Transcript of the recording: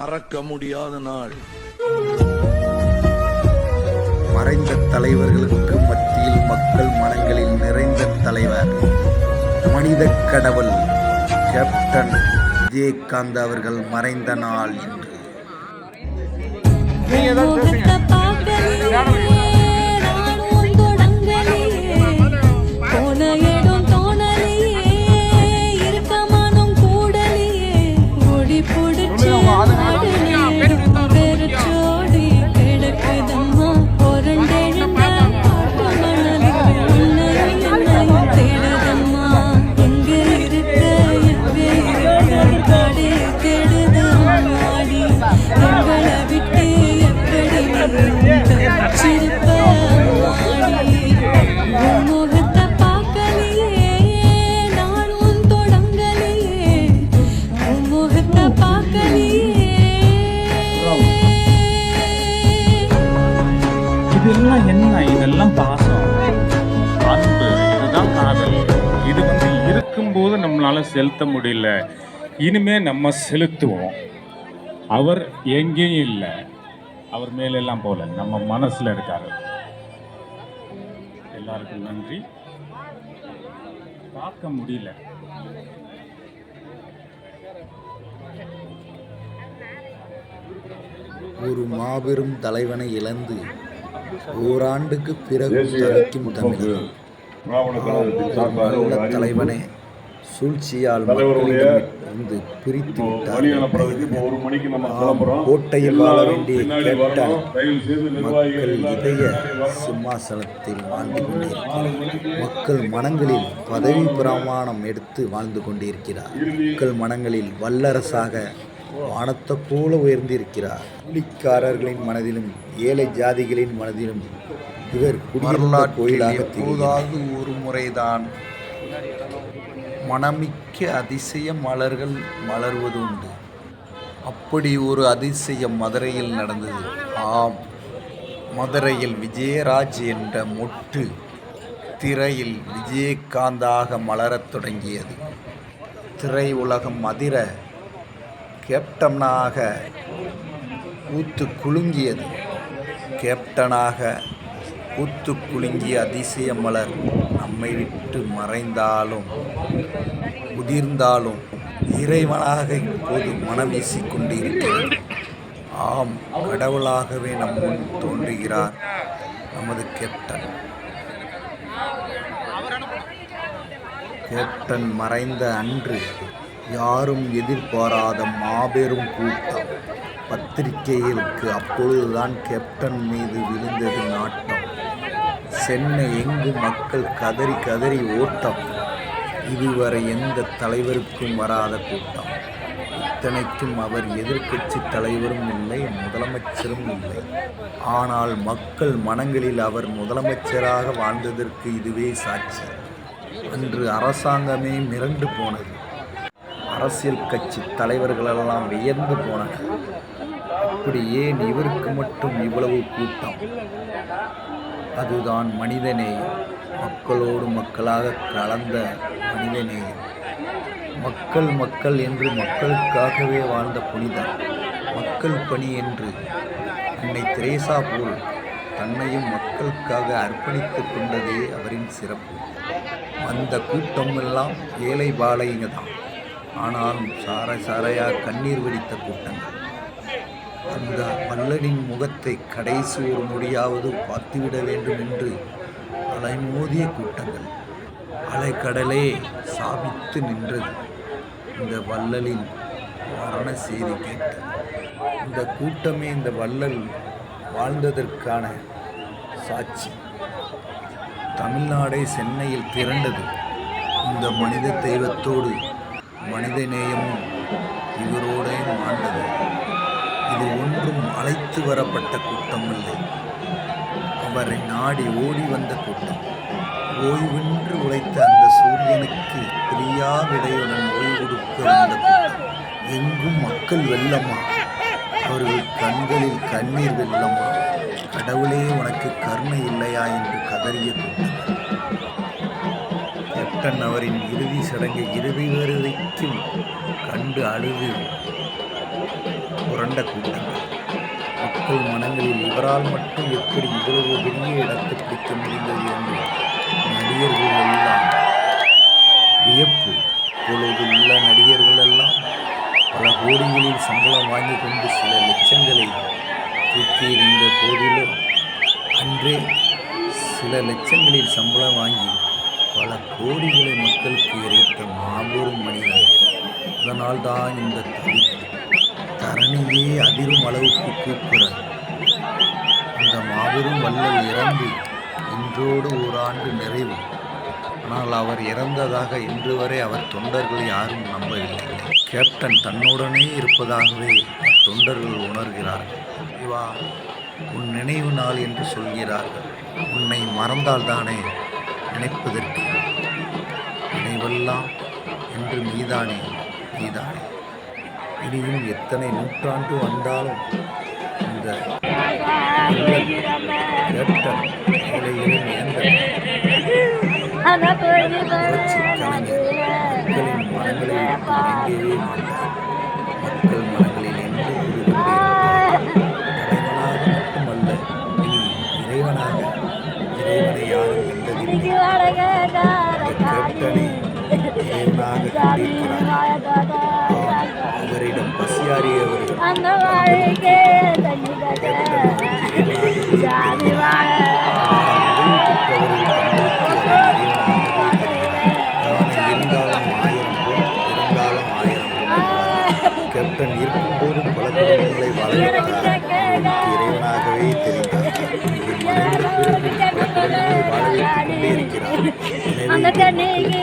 மறக்க முடியாத நாள். மறைந்த தலைவர்களுக்கு மத்தியில் மக்கள் மனங்களில் நிறைந்த தலைவர் மனித கடவுள் கேப்டன் விஜயகாந்த் அவர்கள் மறைந்த நாள் இன்று. இதெல்லாம் என்ன? இதெல்லாம் பாசம். அன்பு இதுதான் காதல். இது வந்து இருக்கும்போது நம்மளால செலுத்த முடியல. இனிமே நம்ம செலுத்துவோம். அவர் எங்கேயும் இல்லை. அவர் மேலெல்லாம் போல. நம்ம மனசுல இருக்காரு. எல்லாருக்கும் நன்றி. பார்க்க முடியல. ஒரு மாபெரும் தலைவனை இழந்து ஓராண்டுக்கு பிறகு தவிக்கும் தமிழர் நல்ல தலைவனை சூழ்ச்சியால் இருந்து பிரித்து கோட்டையில் வாழ வேண்டிய மக்கள் இதய சிம்மாசனத்தில் வாழ்ந்து கொண்டிருக்கிறார் மக்கள் மனங்களில் பதவி பிரமாணம் எடுத்து வாழ்ந்து கொண்டிருக்கிறார் மக்கள் மனங்களில் வல்லரசாக வானத்தை போல உயர்ந்திருக்கிறார். கூலிக்காரர்களின் மனதிலும் ஏழை ஜாதிகளின் மனதிலும் இவர் குடியிருந்த கோயிலாக எப்போதாவது ஒரு முறைதான். மனமிக்க அதிசய மலர்கள் மலர்வது உண்டு. அப்படி ஒரு அதிசயம் மதுரையில் நடந்தது. ஆம் மதுரையில் விஜயராஜ் என்ற மொட்டு திரையில் விஜயகாந்தாக மலரத் தொடங்கியது. திரை உலகம் அதிர கேப்டனாக ஊத்து குலுங்கியது. கேப்டனாக ஊத்து குலுங்கிய அதிசய மலர் நம்மை விட்டு மறைந்தாலும் உதிர்ந்தாலும் இறைவனாக இப்போது மனம் வீசிக் கொண்டிருக்கிறது ஆம் கடவுளாகவே நம் முன் தோன்றுகிறார் நமது கேப்டன். கேப்டன் மறைந்த அன்று யாரும் எதிர்பாராத மாபெரும் கூட்டம். பத்திரிகைகளுக்கு அப்பொழுதுதான் கேப்டன் மீது விழுந்தது நாட்டம். சென்னை எங்கு மக்கள் கதறி கதறி ஓட்டம். இதுவரை எந்த தலைவருக்கும் வராத கூட்டம். இத்தனைக்கும் அவர் எதிர்க்கட்சி தலைவரும் இல்லை முதலமைச்சரும் இல்லை. ஆனால் மக்கள் மனங்களில் அவர் முதலமைச்சராக வாழ்ந்ததற்கு இதுவே சாட்சி. அன்று அரசாங்கமே மிரண்டு போனது. அரசியல் கட்சி தலைவர்களெல்லாம் வியந்து போனனர் அப்படி ஏன் இவருக்கு மட்டும் இவ்வளவு கூட்டம். அதுதான் மனிதநேயம். மக்களோடு மக்களாக கலந்த மனிதநேயம். மக்கள் மக்கள் என்று மக்களுக்காகவே வாழ்ந்த புனிதர். மக்கள் பணி என்று அன்னை திரேசா போல் தன்னையும் மக்களுக்காக அர்ப்பணித்துக் கொண்டதே அவரின் சிறப்பு. அந்த கூட்டம் எல்லாம் ஏழை பாலைங்க தான் ஆனாலும் சாரை சாரையாக கண்ணீர் வெடித்த கூட்டங்கள். அந்த வல்லனின் முகத்தை கடைசி ஒரு முடியாவது பார்த்துவிட வேண்டும் என்று அலைமோதிய கூட்டங்கள். அலைக்கடலே சாபித்து நின்றது. இந்த வள்ளலின் மரண செய்தி கேட்டு. இந்த கூட்டமே இந்த வள்ளல் வாழ்ந்ததற்கான சாட்சி. தமிழ்நாடே சென்னையில் திரண்டது. இந்த மனித தெய்வத்தோடு மனிதநேயமும் இவரோடே மாண்டது. இது ஒன்றும் அழைத்து வரப்பட்ட கூட்டம் இல்லை அவரை நாடி ஓடி வந்த கூட்டம். ஓய்வின்றி உழைத்த அந்த சூரியனுக்கு பிரியா விடையுடன் ஓய்வு கொடுக்க வந்த கூட்டம். எங்கும் மக்கள் வெள்ளமா? அவர்கள் கண்களில் கண்ணீர் வெள்ளமா? கடவுளே உனக்கு கருணை இல்லையா? என்று கதறிய கூட்டம். கேப்டன் அவரின் இறுதி சடங்கை இறுதி வரைக்கும் கண்டு அழுது புரண்ட கூட்டங்கள். மக்கள் மனங்களில் இவரால் மட்டும் எப்படி இவ்வளவு பெரிய இடத்தை பிடிக்க முடிந்தது என்று நடிகர்கள் எல்லாம் வியப்பு இப்பொழுது உள்ள நடிகர்கள் எல்லாம் பல கோடிகளில் சம்பளம் வாங்கி கொண்டு சில லட்சங்களை தூக்கியிருந்த போதிலும் அன்றே சில லட்சங்களில் சம்பளம் வாங்கி பல கோடிகளை மக்களுக்கு இறைத்த மாபெரும் மனிதன். அதனால் தான் இந்த தவிப்பு தரணியே அதிரும் அளவுக்கு கூப்பிட இந்த மாபெரும் வல்லல் இறந்து இன்றோடு ஓராண்டு நிறைவு. ஆனால் அவர் இறந்ததாக இன்று வரை அவர் தொண்டர்கள் யாரும் நம்பவில்லை. கேப்டன் தன்னுடனே இருப்பதாகவே தொண்டர்கள் உணர்கிறார்கள். இவா உன் நினைவு நாள் என்று சொல்கிறார்கள். உன்னை மறந்தால் தானே நினைப்பதற்கு நினைவெல்லாம் என்று நீதானே நீதானே. இனியும் எத்தனை நூற்றாண்டு வந்தாலும் இந்த கேட்ட ஏழைகளின் ஏந்தன் இறைவனாக கண்டிருக்கிறார் அவரிடம் பசியாறியவர்கள் கேப்டன் இருக்கும்போதும் பல குடும்பங்களை வாழ வைத்தார் அவருக்கு இறைவனாகவே தெரிந்தார். அந்த தண்ணிக்கு